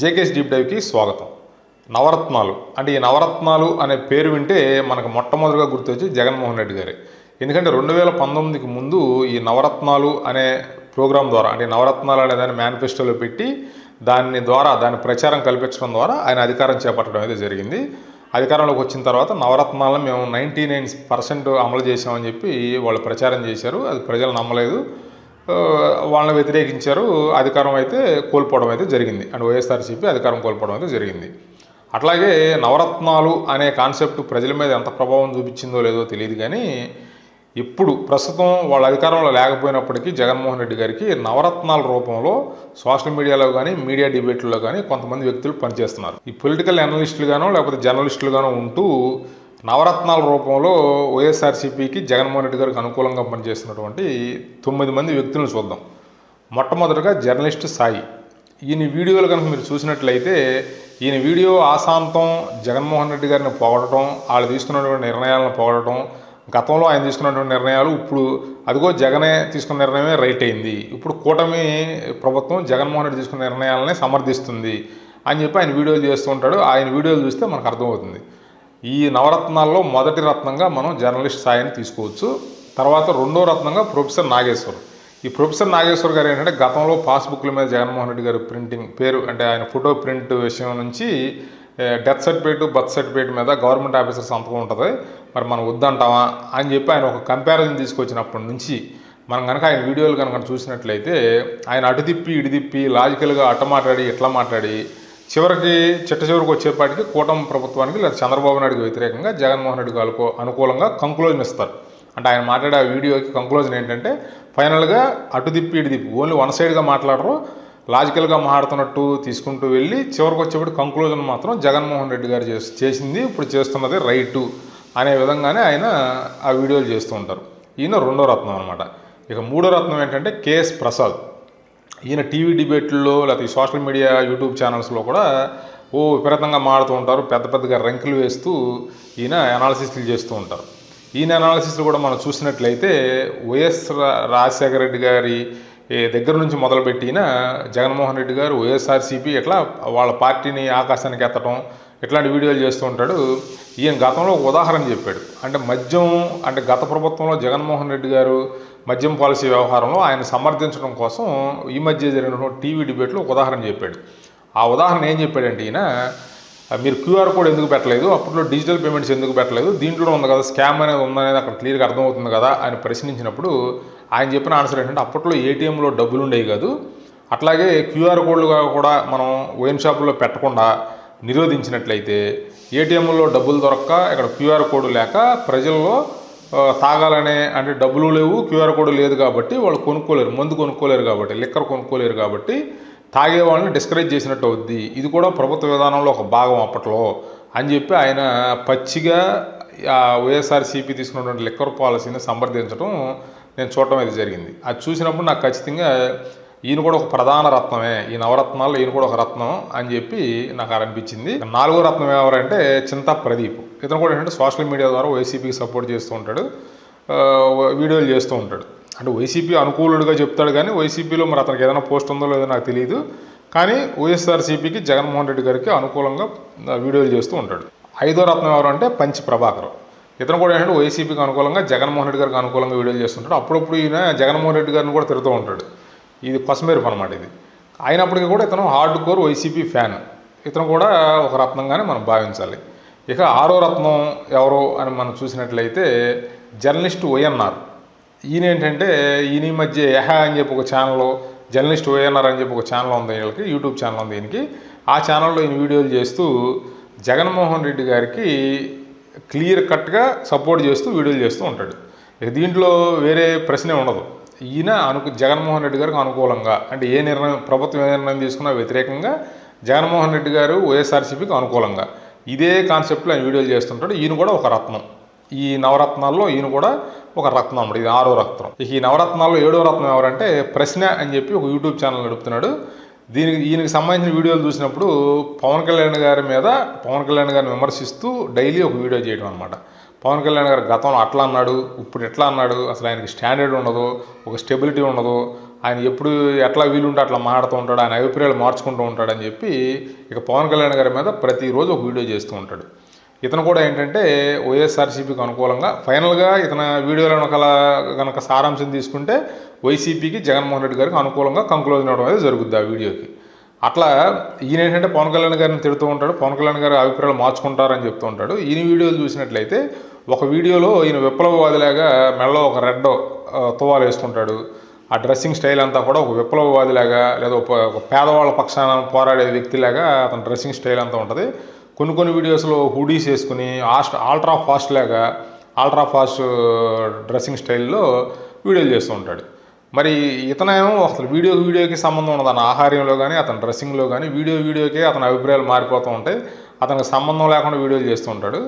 JKS deep డైవ్కి స్వాగతం. నవరత్నాలు. అంటే ఈ నవరత్నాలు అనే పేరు వింటే మనకు మొట్టమొదటిగా గుర్తొచ్చి జగన్మోహన్ రెడ్డి గారే. ఎందుకంటే రెండు వేల పంతొమ్మిదికి ముందు ఈ నవరత్నాలు అనే ప్రోగ్రాం ద్వారా అంటే నవరత్నాలు అనే దాన్ని మేనిఫెస్టోలో పెట్టి దాని ద్వారా దాని ప్రచారం కల్పించడం ద్వారా ఆయన అధికారం చేపట్టడం అయితే జరిగింది. అధికారంలోకి వచ్చిన తర్వాత నవరత్నాలను మేము నైంటీ నైన్ పర్సెంట్ అమలు చేసామని చెప్పి వాళ్ళు ప్రచారం చేశారు. అది ప్రజలు నమ్మలేదు. వాళ్ళని వ్యతిరేకించారు. అధికారం అయితే కోల్పోవడం అయితే జరిగింది. అండ్ వైఎస్ఆర్సీపీ అధికారం కోల్పోవడం అయితే జరిగింది. అట్లాగే నవరత్నాలు అనే కాన్సెప్ట్ ప్రజల మీద ఎంత ప్రభావం చూపించిందో లేదో తెలియదు కానీ ఇప్పుడు ప్రస్తుతం వాళ్ళ అధికారంలో లేకపోయినప్పటికీ జగన్మోహన్ రెడ్డి గారికి నవరత్నాల రూపంలో సోషల్ మీడియాలో కానీ మీడియా డిబేట్లలో కానీ కొంతమంది వ్యక్తులు పనిచేస్తున్నారు. ఈ పొలిటికల్ అనలిస్టులుగానో లేకపోతే జర్నలిస్టులుగానో ఉంటూ నవరత్నాల రూపంలో వైఎస్ఆర్సీపీకి జగన్మోహన్ రెడ్డి గారికి అనుకూలంగా పనిచేస్తున్నటువంటి తొమ్మిది మంది వ్యక్తులను చూద్దాం. మొట్టమొదటిగా జర్నలిస్ట్ సాయి. ఈయన వీడియోలు కనుక మీరు చూసినట్లయితే ఈయన వీడియో ఆశాంతం జగన్మోహన్ రెడ్డి గారిని పొగడటం వాళ్ళు తీసుకున్నటువంటి నిర్ణయాలను పొగడటం గతంలో ఆయన తీసుకున్నటువంటి నిర్ణయాలు ఇప్పుడు అదిగో జగనే తీసుకున్న నిర్ణయమే రైట్ అయింది. ఇప్పుడు కూటమి ప్రభుత్వం జగన్మోహన్ రెడ్డి తీసుకున్న నిర్ణయాలనే సమర్థిస్తుంది అని చెప్పి ఆయన వీడియోలు చేస్తూ ఉంటాడు. ఆయన వీడియోలు చూస్తే మనకు అర్థమవుతుంది. ఈ నవరత్నాల్లో మొదటి రత్నంగా మనం జర్నలిస్ట్ సాయిని తీసుకోవచ్చు. తర్వాత రెండో రత్నంగా ప్రొఫెసర్ నాగేశ్వర్. ఈ ప్రొఫెసర్ నాగేశ్వర్ గారు ఏంటంటే గతంలో పాస్బుక్ల మీద జగన్మోహన్ రెడ్డి గారు ప్రింటింగ్ పేరు అంటే ఆయన ఫోటో ప్రింట్ విషయం నుంచి డెత్ సర్టిఫికేట్ బర్త్ సర్టిఫికేట్ మీద గవర్నమెంట్ ఆఫీసర్ సంతకం ఉంటుంది. మరి మనం వద్దంటామా అని చెప్పి ఆయన ఒక కంపారిజన్ తీసుకొచ్చినప్పటి నుంచి మనం కనుక ఆయన వీడియోలు కనుక చూసినట్లయితే ఆయన అటు తిప్పి ఇటు తిప్పి లాజికల్గా అట్ట మాట్లాడి ఇట్లా మాట్లాడి చివరికి చిట్ట చివరికి వచ్చేపాటికి కూటమి ప్రభుత్వానికి లేదా చంద్రబాబు నాయుడుకి వ్యతిరేకంగా జగన్మోహన్ రెడ్డి గారికి అనుకూలంగా కంక్లూజన్ ఇస్తారు. అంటే ఆయన మాట్లాడే ఆ వీడియోకి కంక్లూజన్ ఏంటంటే ఫైనల్గా అటు దిప్పి ఇటు దిప్పి ఓన్లీ వన్ సైడ్గా మాట్లాడరు లాజికల్గా మాట్లాడుతున్నట్టు తీసుకుంటూ వెళ్ళి చివరికి వచ్చేప్పుడు కంక్లూజన్ మాత్రం జగన్మోహన్ రెడ్డి గారు చేసి చేసింది ఇప్పుడు చేస్తున్నది రైటు అనే విధంగానే ఆయన ఆ వీడియోలు చేస్తూ ఉంటారు. ఈయన రెండో రత్నం అనమాట ఇక మూడో రత్నం ఏంటంటే కేఎస్ ప్రసాద్. ఈయన టీవీ డిబేట్లలో లేకపోతే సోషల్ మీడియా యూట్యూబ్ ఛానల్స్లో కూడా ఓ విపరీతంగా మాడుతూ ఉంటారు. పెద్ద పెద్దగా రంకులు వేస్తూ ఈయన అనాలిసిస్లు చేస్తూ ఉంటారు. ఈయన అనాలిసిస్లు కూడా మనం చూసినట్లయితే వైఎస్ రాజశేఖర రెడ్డి గారి దగ్గర నుంచి మొదలుపెట్టిన జగన్మోహన్ రెడ్డి గారు వైఎస్ఆర్సీపీ ఇట్లా వాళ్ళ పార్టీని ఆకాశానికి ఎత్తడం ఇట్లాంటి వీడియోలు చేస్తూ ఉంటాడు? ఈయన గతంలో ఒక ఉదాహరణ చెప్పాడు. అంటే మద్యం అంటే గత ప్రభుత్వంలో జగన్మోహన్ రెడ్డి గారు మద్యం పాలసీ వ్యవహారంలో ఆయన సమర్థించడం కోసం ఈ మధ్య జరిగినటువంటి టీవీ డిబేట్లో ఒక ఉదాహరణ చెప్పాడు. ఆ ఉదాహరణ ఏం చెప్పాడంటే ఈయన మీరు క్యూఆర్ కోడ్ ఎందుకు పెట్టలేదు? అప్పట్లో డిజిటల్ పేమెంట్స్ ఎందుకు పెట్టలేదు? దీంట్లో ఉంది కదా స్కామ్ అనేది ఉందనేది అక్కడ క్లియర్గా అర్థమవుతుంది కదా అని ప్రశ్నించినప్పుడు ఆయన చెప్పిన ఆన్సర్ ఏంటంటే అప్పట్లో ఏటీఎంలో డబ్బులు ఉండేవి కాదు. అట్లాగే క్యూఆర్ కోడ్లుగా కూడా మనం వైన్ షాపుల్లో పెట్టకుండా నిరోధించినట్లయితే ఏటీఎంలో డబ్బులు దొరక్క ఇక్కడ క్యూఆర్ కోడ్ లేక ప్రజల్లో తాగాలనే అంటే డబ్బులు లేవు క్యూఆర్ కోడ్ లేదు కాబట్టి వాళ్ళు కొనుక్కోలేరు మందు కొనుక్కోలేరు కాబట్టి లిక్కర్ కొనుక్కోలేరు కాబట్టి తాగే వాళ్ళని డిస్కరేజ్ చేసినట్టు అవుద్ది. ఇది కూడా ప్రభుత్వ విధానంలో ఒక భాగం అప్పట్లో అని చెప్పి ఆయన పచ్చిగా వైఎస్ఆర్సీపీ తీసుకున్నటువంటి లిక్కర్ పాలసీని సంప్రదించడం నేను చూడటం అయితే జరిగింది. అది చూసినప్పుడు నాకు ఖచ్చితంగా ఈయన కూడా ఒక ప్రధాన రత్నమే. ఈ నవరత్నాల్లో ఈయన కూడా ఒక రత్నం అని చెప్పి నాకు అనిపించింది. నాలుగో రత్నం ఎవరంటే చింతా ప్రదీప్. ఇతను కూడా ఏంటంటే సోషల్ మీడియా ద్వారా వైసీపీకి సపోర్ట్ చేస్తూ ఉంటాడు. వీడియోలు చేస్తూ ఉంటాడు. అంటే వైసీపీ అనుకూలుడుగా చెప్తాడు కానీ వైసీపీలో మరి అతనికి ఏదైనా పోస్ట్ ఉందో లేదో నాకు తెలియదు. కానీ వైఎస్ఆర్సీపీకి జగన్మోహన్ రెడ్డి గారికి అనుకూలంగా వీడియోలు చేస్తూ ఉంటాడు. ఐదో రత్నం ఎవరు అంటే పంచి ప్రభాకర్. ఇతను కూడా ఏంటంటే వైసీపీకి అనుకూలంగా జగన్మోహన్ రెడ్డి గారికి అనుకూలంగా వీడియోలు చేస్తుంటాడు అప్పుడప్పుడు ఈయన జగన్మోహన్ రెడ్డి గారిని కూడా తిరుగుతూ ఉంటాడు. ఇది కొసమెరుపు అనమాట ఇది. అయినప్పటికీ కూడా ఇతను హార్డ్ కోర్ వైసీపీ ఫ్యాన్ ఇతను కూడా ఒక రత్నంగానే మనం భావించాలి. ఇక ఆరో రత్నం ఎవరు అని మనం చూసినట్లయితే జర్నలిస్ట్ వైఎన్ఆర్ ఈయన ఏంటంటే ఈయన ఈ మధ్య యహా అని చెప్పి ఒక ఛానల్ జర్నలిస్ట్ వైఎన్ఆర్ అని చెప్పి ఒక ఛానల్ ఉంది వీళ్ళకి యూట్యూబ్ ఛానల్ ఉంది దీనికి ఆ ఛానల్లో ఈయన వీడియోలు చేస్తూ జగన్మోహన్ రెడ్డి గారికి క్లియర్ కట్గా సపోర్ట్ చేస్తూ వీడియోలు చేస్తూ ఉంటాడు. ఇక దీంట్లో వేరే ప్రశ్నే ఉండదు. ఈయన అనుకు జగన్మోహన్ రెడ్డి గారికి అనుకూలంగా అంటే ఏ నిర్ణయం ప్రభుత్వం ఏ నిర్ణయం తీసుకున్నా వ్యతిరేకంగా జగన్మోహన్ రెడ్డి గారు వైఎస్ఆర్సీపీకి అనుకూలంగా. ఇదే కాన్సెప్ట్లో ఆయన వీడియోలు చేస్తుంటాడు. ఈయన కూడా ఒక రత్నం. ఈ నవరత్నాల్లో ఈయన కూడా ఒక రత్నం అన్నమాట. ఇది ఆరో రత్నం. ఇక ఈ నవరత్నాల్లో ఏడో రత్నం ఎవరంటే ప్రశ్న అని చెప్పి ఒక యూట్యూబ్ ఛానల్ నడుపుతున్నాడు. దీనికి ఈయనకి సంబంధించిన వీడియోలు చూసినప్పుడు పవన్ కళ్యాణ్ గారి మీద పవన్ కళ్యాణ్ గారిని విమర్శిస్తూ డైలీ ఒక వీడియో చేయడం అనమాట పవన్ కళ్యాణ్ గారు గతంలో అట్లా అన్నాడు ఇప్పుడు ఎట్లా అన్నాడు అసలు ఆయనకి స్టాండర్డ్ ఉండదు ఒక స్టెబిలిటీ ఉండదు ఆయన ఎప్పుడు ఎట్లా వీలుంటే అట్లా మాట్లాడుతూ ఉంటాడు ఆయన అభిప్రాయాలు మార్చుకుంటూ ఉంటాడని చెప్పి ఇక పవన్ కళ్యాణ్ గారి మీద ప్రతిరోజు ఒక వీడియో చేస్తూ ఉంటాడు. ఇతను కూడా ఏంటంటే వైఎస్ఆర్సీపీకి అనుకూలంగా ఫైనల్గా ఇతని వీడియోలను కల కనుక సారాంశం తీసుకుంటే వైసీపీకి జగన్మోహన్ రెడ్డి గారికి అనుకూలంగా కంక్లూజన్ అవడం అనేది జరుగుద్ది ఆ వీడియోకి. అట్లా ఈయన ఏంటంటే పవన్ కళ్యాణ్ గారిని తిడుతూ ఉంటాడు పవన్ కళ్యాణ్ గారి అభిప్రాయాలు మార్చుకుంటారని చెప్తూ ఉంటాడు. ఈయన వీడియోలు చూసినట్లయితే ఒక వీడియోలో ఈయన విప్లవవాదిలాగా మెడలో ఒక రెడ్ తువాలు వేసుకుంటాడు. ఆ డ్రెస్సింగ్ స్టైల్ అంతా కూడా ఒక విప్లవవాదిలాగా లేదా ఒక ఒక పేదవాళ్ళ పక్షాన పోరాడే వ్యక్తిలాగా అతని డ్రెస్సింగ్ స్టైల్ అంతా ఉంటుంది. కొన్ని కొన్ని వీడియోస్లో హుడీస్ వేసుకుని ఆస్ట్ ఆల్ట్రా ఫాస్ట్ లాగా ఆల్ట్రా ఫాస్ట్ డ్రెస్సింగ్ స్టైల్లో వీడియోలు చేస్తూ ఉంటాడు. మరి ఇతనేమో అసలు వీడియో వీడియోకి సంబంధం ఉండదు. అతని ఆహార్యంలో కానీ అతని డ్రెస్సింగ్లో కానీ వీడియో వీడియోకే అతని అభిప్రాయాలు మారిపోతూ ఉంటాయి. అతనికి సంబంధం లేకుండా వీడియోలు చేస్తూ ఉంటాడు.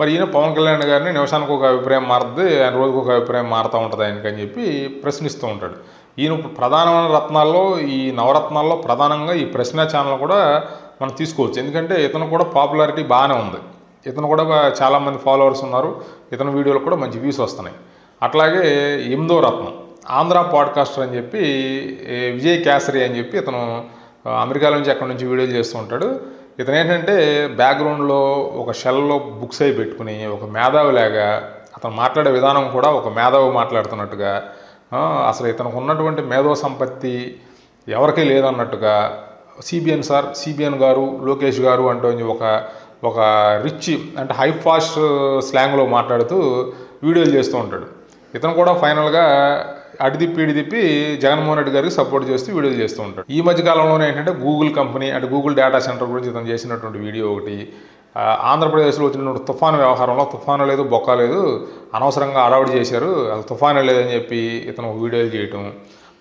మరి ఈయన పవన్ కళ్యాణ్ గారిని నిమిషానికి ఒక అభిప్రాయం మారుతుంది ఆయన రోజుకు ఒక అభిప్రాయం మారుతూ ఉంటుంది ఆయనకి అని చెప్పి ప్రశ్నిస్తూ ఉంటాడు. ఈయన ఇప్పుడు ప్రధానమైన రత్నాల్లో ఈ నవరత్నాల్లో ప్రధానంగా ఈ ప్రశ్న ఛానల్ కూడా మనం తీసుకోవచ్చు. ఎందుకంటే ఇతను కూడా పాపులారిటీ బాగానే ఉంది. ఇతను కూడా చాలామంది ఫాలోవర్స్ ఉన్నారు. ఇతని వీడియోలు కూడా మంచి వ్యూస్ వస్తున్నాయి. అట్లాగే ఎనిమిదో రత్నం ఆంధ్ర పాడ్కాస్టర్ అని చెప్పి విజయ్ కేసరి అని చెప్పి ఇతను ఆ, అమెరికా నుంచి అక్కడ నుంచి వీడియోలు చేస్తూ ఉంటాడు. ఇతను ఏంటంటే బ్యాక్గ్రౌండ్లో ఒక షెల్లో బుక్స్ అయి పెట్టుకుని ఒక మేధావిలాగా అతను మాట్లాడే విధానం కూడా ఒక మేధావి మాట్లాడుతున్నట్టుగా అసలు ఇతనికి ఉన్నటువంటి మేధో సంపత్తి ఎవరికీ లేదన్నట్టుగా సిబిఎన్ సార్ సిబిఎన్ గారు లోకేష్ గారు అంటూ ఒక ఒక రిచ్ అంటే హై ఫాస్ట్ స్లాంగ్లో మాట్లాడుతూ వీడియోలు చేస్తూ ఉంటాడు. ఇతను కూడా ఫైనల్గా అటు తిప్పి ఇటు తిప్పి జగన్మోహన్ రెడ్డి గారికి సపోర్ట్ చేస్తూ వీడియోలు చేస్తూ ఉంటాడు. ఈ మధ్య కాలంలోనే ఏంటంటే గూగుల్ కంపెనీ అంటే గూగుల్ డేటా సెంటర్ గురించి ఇతను చేసినటువంటి వీడియో ఒకటి ఆంధ్రప్రదేశ్లో వచ్చినటువంటి తుఫాను వ్యవహారంలో తుఫాను లేదు బొక్క లేదు అనవసరంగా అడవుడు చేశారు అసలు తుఫాను లేదని చెప్పి ఇతను వీడియోలు చేయటం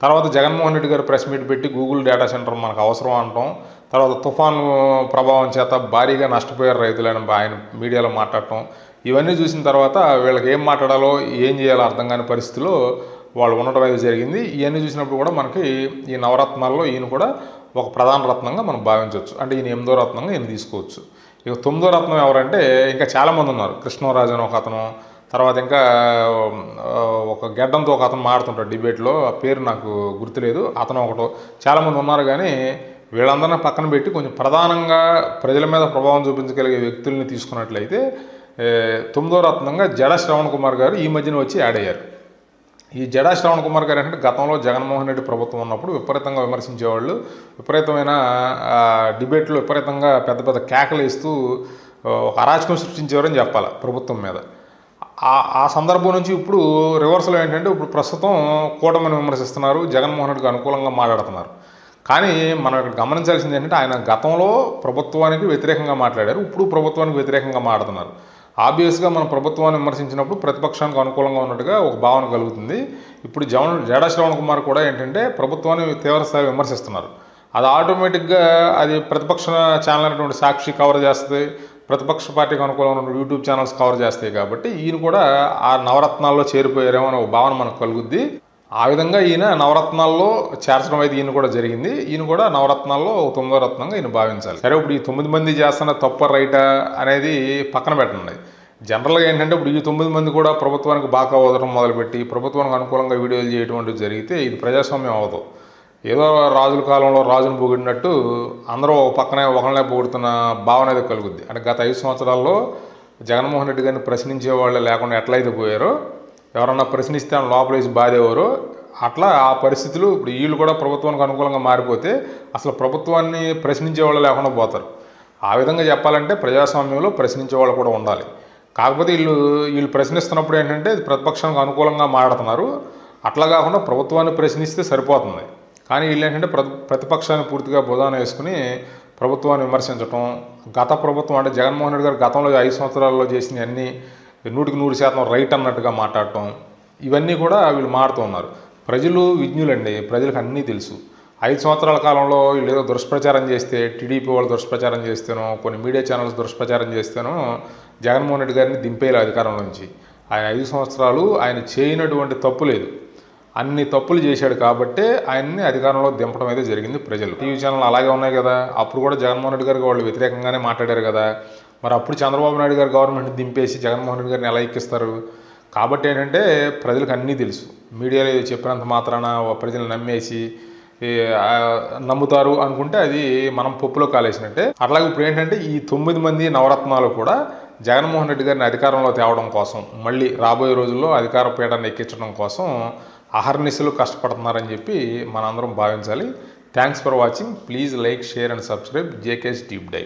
తర్వాత జగన్మోహన్ రెడ్డి గారు ప్రెస్ మీట్ పెట్టి గూగుల్ డేటా సెంటర్ మనకు అవసరం అంటాం. తర్వాత తుఫాను ప్రభావం చేత భారీగా నష్టపోయారు రైతులని ఆయన మీడియాలో మాట్లాడటం. ఇవన్నీ చూసిన తర్వాత వీళ్ళకి ఏం మాట్లాడాలో ఏం చేయాలో అర్థం కాని పరిస్థితిలో వాళ్ళు ఉండటం అయితే జరిగింది. ఇవన్నీ చూసినప్పుడు కూడా మనకి ఈ నవరత్నాల్లో ఈయన కూడా ఒక ప్రధాన రత్నంగా మనం భావించవచ్చు. అంటే ఈయన ఎనిమిదో రత్నంగా ఈయన తీసుకోవచ్చు. ఇక తొమ్మిదో రత్నం ఎవరంటే ఇంకా చాలామంది ఉన్నారు. కృష్ణరాజు అని ఒక అతను తర్వాత ఇంకా ఒక గెడ్డంతో ఒక అతను మాడుతుంటాడు డిబేట్లో. ఆ పేరు నాకు గుర్తులేదు. అతను ఒకటో చాలామంది ఉన్నారు కానీ వీళ్ళందరినీ పక్కన పెట్టి కొంచెం ప్రధానంగా ప్రజల మీద ప్రభావం చూపించగలిగే వ్యక్తుల్ని తీసుకున్నట్లయితే తొమ్మిదో రత్నంగా జడ శ్రవణ్ కుమార్ గారు ఈ మధ్యన వచ్చి యాడ్ అయ్యారు. ఈ జడా శ్రవణ్ కుమార్ గారు ఏంటంటే గతంలో జగన్మోహన్ రెడ్డి ప్రభుత్వం ఉన్నప్పుడు విపరీతంగా విమర్శించేవాళ్ళు. విపరీతమైన డిబేట్లు డిబేట్లో విపరీతంగా పెద్ద పెద్ద కేకలు వేస్తూ ఒక అరాచకం సృష్టించేవారని చెప్పాలి ప్రభుత్వం మీద. ఆ ఆ సందర్భం నుంచి ఇప్పుడు రివర్స్లో ఏంటంటే ఇప్పుడు ప్రస్తుతం కూటమిని విమర్శిస్తున్నారు. జగన్మోహన్ రెడ్డికి అనుకూలంగా మాట్లాడుతున్నారు. కానీ మనం ఇక్కడ గమనించాల్సింది ఏంటంటే ఆయన గతంలో ప్రభుత్వానికి వ్యతిరేకంగా మాట్లాడారు. ఇప్పుడు ప్రభుత్వానికి వ్యతిరేకంగా మాట్లాడుతున్నారు. ఆబ్వియస్గా మనం ప్రభుత్వాన్ని విమర్శించినప్పుడు ప్రతిపక్షానికి అనుకూలంగా ఉన్నట్టుగా ఒక భావన కలుగుతుంది. ఇప్పుడు జవన్ జడా శ్రవణ్ కుమార్ కూడా ఏంటంటే ప్రభుత్వాన్ని తీవ్రస్థాయి విమర్శిస్తున్నారు. అది ఆటోమేటిక్గా అది ప్రతిపక్ష ఛానల్ అనేటువంటి సాక్షి కవర్ చేస్తుంది. ప్రతిపక్ష పార్టీకి అనుకూలంగా ఉన్న యూట్యూబ్ ఛానల్స్ కవర్ చేస్తాయి కాబట్టి ఈయన కూడా ఆ నవరత్నాల్లో చేరిపోయారేమో అనే ఒక భావన మనకు కలుగుద్ది. ఆ విధంగా ఈయన నవరత్నాల్లో చేర్చడం అయితే ఈయన కూడా జరిగింది. ఈయన కూడా నవరత్నాల్లో ఒక తొమ్మిదో రత్నంగా ఈయన భావించాలి. సరే ఇప్పుడు ఈ తొమ్మిది మంది చేస్తున్న తప్ప రైటా అనేది పక్కన పెట్టండి. జనరల్గా ఏంటంటే ఇప్పుడు ఈ తొమ్మిది మంది కూడా ప్రభుత్వానికి బాగా వదలడం మొదలుపెట్టి ప్రభుత్వానికి అనుకూలంగా వీడియోలు చేయడం వంటివి జరిగితే ఇది ప్రజాస్వామ్యం అవ్వదు. ఏదో రాజుల కాలంలో రాజును పొగిడినట్టు అందరూ ఒక పక్కనే ఒకళ్ళనే పొగుడుతున్న భావన అయితే కలుగుద్ది. అంటే గత ఐదు సంవత్సరాల్లో జగన్మోహన్ రెడ్డి గారిని ప్రశ్నించే వాళ్ళు లేకుండా ఎట్లయితే పోయారో ఎవరన్నా ప్రశ్నిస్తే లోపలేసి లోపల వేసి బాధేవారో అట్లా ఆ పరిస్థితులు ఇప్పుడు వీళ్ళు కూడా ప్రభుత్వానికి అనుకూలంగా మారిపోతే అసలు ప్రభుత్వాన్ని ప్రశ్నించే వాళ్ళు లేకుండా పోతారు. ఆ విధంగా చెప్పాలంటే ప్రజాస్వామ్యంలో ప్రశ్నించే వాళ్ళు కూడా ఉండాలి. కాకపోతే వీళ్ళు వీళ్ళు ప్రశ్నిస్తున్నప్పుడు ఏంటంటే ప్రతిపక్షానికి అనుకూలంగా మాట్లాడుతున్నారు అట్లా కాకుండా ప్రభుత్వాన్ని ప్రశ్నిస్తే సరిపోతుంది. కానీ వీళ్ళు ఏంటంటే ప్రతి ప్రతిపక్షాన్ని పూర్తిగా బుధాన వేసుకుని ప్రభుత్వాన్ని విమర్శించటం గత ప్రభుత్వం అంటే జగన్మోహన్ రెడ్డి గారు గతంలో ఐదు సంవత్సరాల్లో చేసిన అన్ని నూటికి నూరు శాతం రైట్ అన్నట్టుగా మాట్లాడటం ఇవన్నీ కూడా వీళ్ళు మారుతూ ఉన్నారు. ప్రజలు విజ్ఞులండి ప్రజలకు అన్నీ తెలుసు. ఐదు సంవత్సరాల కాలంలో వీళ్ళు ఏదో దుష్ప్రచారం చేస్తే టీడీపీ వాళ్ళు దుష్ప్రచారం చేస్తేనో కొన్ని మీడియా ఛానల్స్ దుష్ప్రచారం చేస్తేనో జగన్మోహన్ రెడ్డి గారిని దింపేయాలి అధికారం నుంచి ఆయన ఐదు సంవత్సరాలు ఆయన చేయనటువంటి తప్పు లేదు. అన్ని తప్పులు చేశాడు కాబట్టే ఆయన్ని అధికారంలో దింపడం అయితే జరిగింది ప్రజలు. టీవీ ఛానల్ అలాగే ఉన్నాయి కదా. అప్పుడు కూడా జగన్మోహన్ రెడ్డి గారికి వాళ్ళు వ్యతిరేకంగానే మాట్లాడారు కదా. మరి అప్పుడు చంద్రబాబు నాయుడు గారు గవర్నమెంట్ దింపేసి జగన్మోహన్ రెడ్డి గారిని ఎలా ఎక్కిస్తారు? కాబట్టి ఏంటంటే ప్రజలకు అన్నీ తెలుసు. మీడియాలో చెప్పినంత మాత్రాన ప్రజలు నమ్మేసి నమ్ముతారు అనుకుంటే అది మనం పప్పులో కాలేసినట్టే. అట్లాగే ఇప్పుడు ఏంటంటే ఈ తొమ్మిది మంది నవరత్నాలు కూడా జగన్మోహన్ రెడ్డి గారిని అధికారంలో తేవడం కోసం మళ్ళీ రాబోయే రోజుల్లో అధికార పీఠాన్ని ఎక్కించడం కోసం అహర్నిశలు కష్టపడుతున్నారని చెప్పి మనందరం భావించాలి. Thanks for watching please like share and subscribe JKS deep die